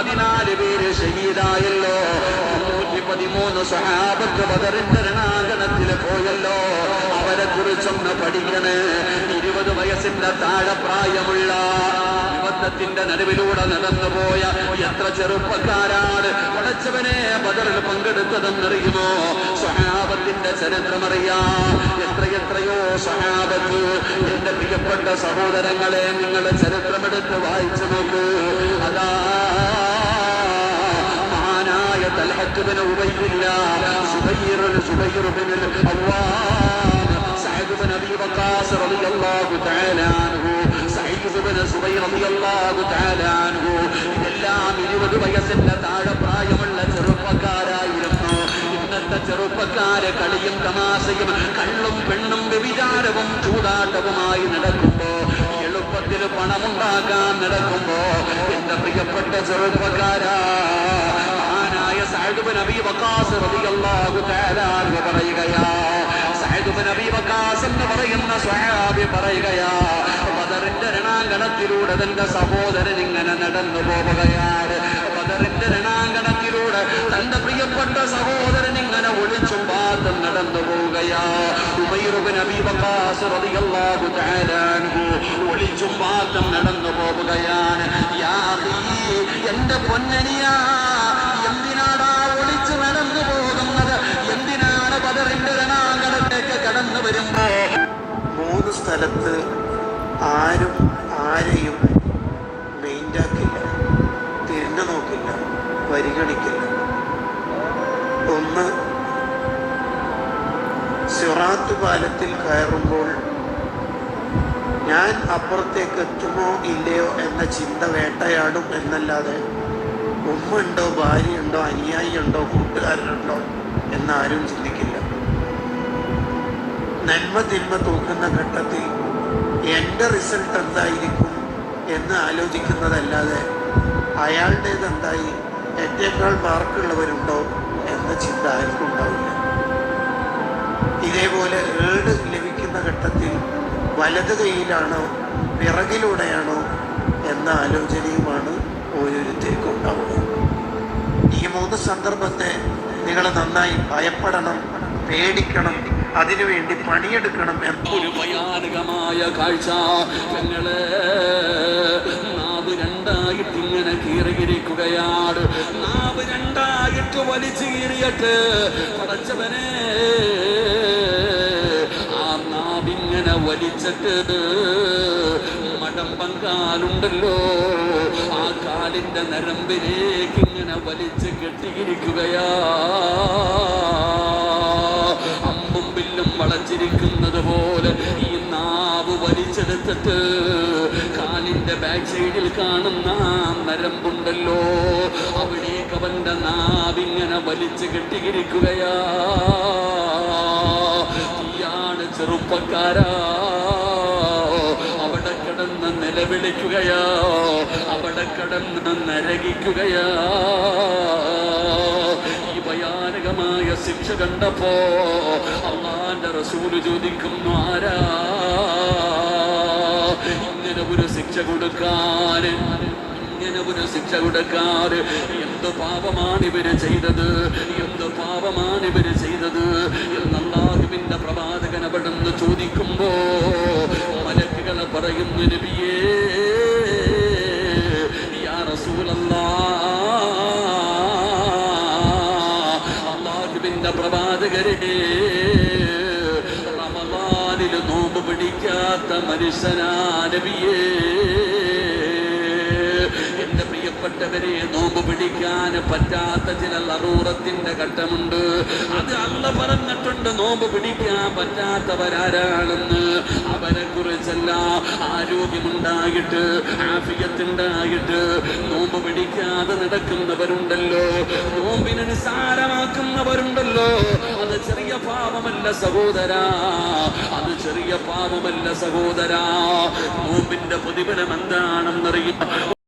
പതിനാല് പേര് ഷഹീദായല്ലോ മുന്നൂറ്റി പതിമൂന്ന് സഹാബത്ത് ബദറിന്റെ രണാങ്കണത്തിൽ പോയല്ലോ. അവരെ കുറിച്ചൊന്ന് പഠിക്കണേ. ഇരുപത് വയസ്സിന്റെ താഴെ പ്രായമുള്ള യുവത്വത്തിന്റെ നടുവിലൂടെ നടന്നുപോയ എത്ര ചെറുപ്പക്കാരാണ് പടച്ചവനെ ബദറിൽ പങ്കെടുത്തതെന്നറിയുമോ? സഹാബത്തിന്റെ എത്ര എത്രയോ സഹാബത്ത് എന്റെ പ്രിയപ്പെട്ട സഹോദരങ്ങളെ നിങ്ങൾ ചരിത്രമെടുത്ത് വായിച്ചു. തൽഹത്തുബിന് زبير بن സുബൈർ سعد بن സഅദ് وقاص رضي الله تعالى عنه അൻഹു بن زبير رضي الله തആല അൻഹു ഇതെല്ലാം ഇരുപത് വയസ്സിന്റെ താഴെ പ്രായമുള്ള ചെറുപ്പക്കാരായിരുന്നു ഇന്നത്തെ ചെറുപ്പക്കാരെ കളിയും തമാശയും കള്ളും പെണ്ണും വ്യഭിചാരവും ചൂതാട്ടവുമായി നടക്കുമ്പോ എളുപ്പത്തിൽ പണമുണ്ടാക്കാൻ നടക്കുമ്പോ എന്റെ പ്രിയപ്പെട്ട ചെറുപ്പക്കാരാ മഹാനായ സഅദ് ബിൻ റളിയല്ലാഹു തആല അൻഹു പറയുകയാ സഅദ് ബിൻ അബീ വഖാസ് എന്ന് പറയുന്ന സ്വഹാബി പറയുകയാ ബദറിന്റെ രണാങ്കണത്തിലൂടെ തന്റെ സഹോദരൻ ഇങ്ങനെ നടന്നു പോവുകയാണ്. ബദറിന്റെ രണാങ്കണത്തിലൂടെ തന്റെ പ്രിയപ്പെട്ട സഹോദരൻ ഇങ്ങനെ ഒളിച്ചും പാത്തും നടന്നു പോവുകയാ. ഉമൈർ ബിൻ അബീ വഖാസ് റളിയല്ലാഹു തആല അൻഹു ഒളിച്ചും പാത്തും നടന്നു പോവുകയാണ്. യാ എന്റെ പൊന്നനിയാ സ്ഥലത്ത് ആരും ആരെയും മെയിന്റാക്കില്ല തിരിഞ്ഞു നോക്കില്ല പരിഗണിക്കില്ല. ഒന്ന് സിറാത്ത് പാലത്തിൽ കയറുമ്പോൾ ഞാൻ അപ്പുറത്തേക്ക് എത്തുമോ ഇല്ലയോ എന്ന ചിന്ത വേട്ടയാടും എന്നല്ലാതെ ഉമ്മ ഉണ്ടോ ഭാര്യയുണ്ടോ അനുയായി ഉണ്ടോ കൂട്ടുകാരനുണ്ടോ എന്നാരും ചിന്തിക്കില്ല. നന്മ തിന്മ തൂക്കുന്ന ഘട്ടത്തിൽ എന്റെ റിസൾട്ട് എന്തായിരിക്കും എന്ന് ആലോചിക്കുന്നതല്ലാതെ അയാളുടേത് എന്തായി എന്നേക്കാൾ മാർക്കുള്ളവരുണ്ടോ എന്ന ചിന്ത ആർക്കും ഉണ്ടാവില്ല. ഇതേപോലെ ഏട് ലഭിക്കുന്ന ഘട്ടത്തിൽ വലത് കൈയിലാണോ പിറകിലൂടെയാണോ എന്ന ആലോചനയുമാണ് ഓരോരുത്തർക്കും ഉണ്ടാവുക. ഈ മൂന്ന് സന്ദർഭത്തെ നിങ്ങൾ നന്നായി ഭയപ്പെടണം പേടിക്കണം അതിനുവേണ്ടി പണിയെടുക്കണം ഒരു ഭയാനകമായ കാഴ്ച. ഞങ്ങൾ നാവ് രണ്ടായിട്ട് ഇങ്ങനെ കീറിയിരിക്കുകയാണ്. നാവ് രണ്ടായിട്ട് വലിച്ചു കീറിയിട്ട് പടച്ചവനെ ആ നാവിങ്ങനെ വലിച്ചിട്ട് മടം പങ്കാലുണ്ടല്ലോ. ആ കാലിന്റെ നരമ്പിലേക്ക് ഇങ്ങനെ വലിച്ച് കെട്ടിയിരിക്കുകയാ വലിച്ചെടുത്തിട്ട് കാലിന്റെ ബാക്ക് സൈഡിൽ കാണുന്ന നരമ്പുണ്ടല്ലോ അവിടേക്ക് അവന്റെ നാവിങ്ങനെ വലിച്ചു കെട്ടിയിരിക്കുകയാ. തീയാണ് ചെറുപ്പക്കാരാ. അവിടെ കിടന്ന് നിലവിളിക്കുകയാ. അവിടെ കിടന്ന് നരകിക്കുകയാ. ഭയാനകമായ ശിക്ഷ കണ്ടപ്പോ അള്ളാന്റെ റസൂൽ ചോദിക്കുന്നു ആരാ? കൊടുക്കാൻ ഇങ്ങനെ ശിക്ഷ കൊടുക്കാറ്. എന്ത് പാപമാണ് ഇവർ ചെയ്തത്? എന്ത് പാപമാണ് ഇവർ ചെയ്തത്? എന്നല്ലാഹുവിന്റെ പ്രവാചകൻ അവിടുന്ന് ചോദിക്കുമ്പോ മലക്കുകളെ പറയുന്നു നബിയേ യാ അള്ളാഹുവിന്റെ പ്രവാചകരെ പിടിക്കാത്ത മനുഷ്യനാ നബിയേ. പ്രിയപ്പെട്ടവരെ നോമ്പ് പിടിക്കാൻ പറ്റാത്ത ചില ലറൂറത്തിന്റെ ഘട്ടമുണ്ട്. അത് അല്ല പറഞ്ഞിട്ടുണ്ട് നോമ്പ് പിടിക്കാൻ പറ്റാത്തവരാരാണെന്ന്. അവരെ കുറിച്ചല്ല ആരോഗ്യമുണ്ടായിട്ട് ആഫിയത്തുണ്ടായിട്ട് നോമ്പ് പിടിക്കാതെ നടക്കുന്നവരുണ്ടല്ലോ. നോമ്പിനെ നിസാരമാക്കുന്നവരുണ്ടല്ലോ അത് ചെറിയ പാപമല്ല സഹോദര. അത് ചെറിയ പാപമല്ല സഹോദര. നോമ്പിന്റെ പ്രതിഫലം എന്താണെന്നറിയാം.